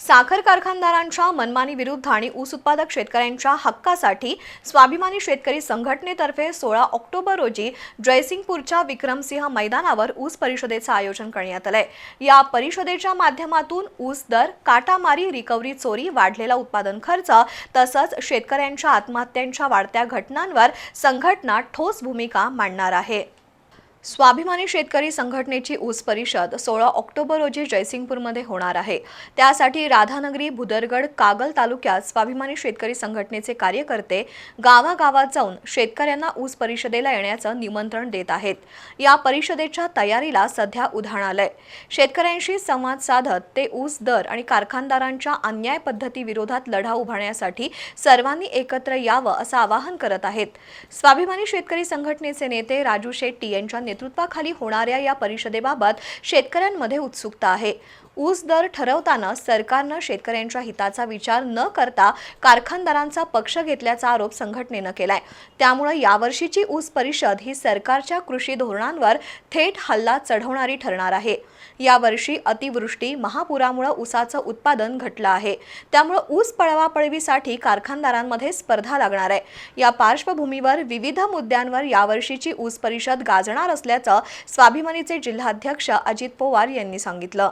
साखर कारखानदारांच्या मनमानी विरुद्ध आणि ऊस उत्पादक शेतकऱ्यांच्या हक्कासाठी स्वाभिमानी शेतकरी संघटनेतर्फे सोळा ऑक्टोबर रोजी जयसिंगपूरच्या विक्रमसिंह मैदानावर ऊस परिषदेचं आयोजन करण्यात आलंय. या परिषदेच्या माध्यमातून ऊस दर काटामारी रिकव्हरी चोरी वाढलेला उत्पादन खर्च तसंच शेतकऱ्यांच्या आत्महत्यांच्या वाढत्या घटनांवर संघटना ठोस भूमिका मांडणार आहे. स्वाभिमानी शेतकरी संघटनेची ऊस परिषद सोळा ऑक्टोबर रोजी जयसिंगपूरमध्ये होणार आहे. त्यासाठी राधानगरी भुदरगड कागल तालुक्यात स्वाभिमानी शेतकरी संघटनेचे कार्यकर्ते गावागावात जाऊन शेतकऱ्यांना ऊस परिषदेला येण्याचं निमंत्रण देत आहेत. या परिषदेच्या तयारीला सध्या उधाण आलंय. शेतकऱ्यांशी संवाद साधत ते ऊस दर आणि कारखानदारांच्या अन्याय पद्धतीविरोधात लढा उभारण्यासाठी सर्वांनी एकत्र यावं असं आवाहन करत आहेत. स्वाभिमानी शेतकरी संघटनेचे नेते राजू शेट्टी यांच्या नेतृत्वाखाली होणाऱ्या या परिषदेबाबत शेतकऱ्यांमध्ये उत्सुकता आहे. ऊस दर ठरवताना सरकारनं शेतकऱ्यांच्या हिताचा विचार न करता कारखानदारांचा पक्ष घेतल्याचा आरोप संघटनेनं केलाय. त्यामुळे यावर्षीची ऊस परिषद ही सरकारच्या कृषी धोरणांवर थेट हल्ला चढवणारी ठरणार आहे. यावर्षी अतिवृष्टी महापुरामुळे ऊसाचं उत्पादन घटलं आहे. त्यामुळे ऊस पळवापळवीसाठी कारखानदारांमध्ये स्पर्धा लागणार आहे. या पार्श्वभूमीवर विविध मुद्द्यांवर यावर्षीची ऊस परिषद गाजणार असल्याचं स्वाभिमानीचे जिल्हाध्यक्ष अजित पवार यांनी सांगितलं.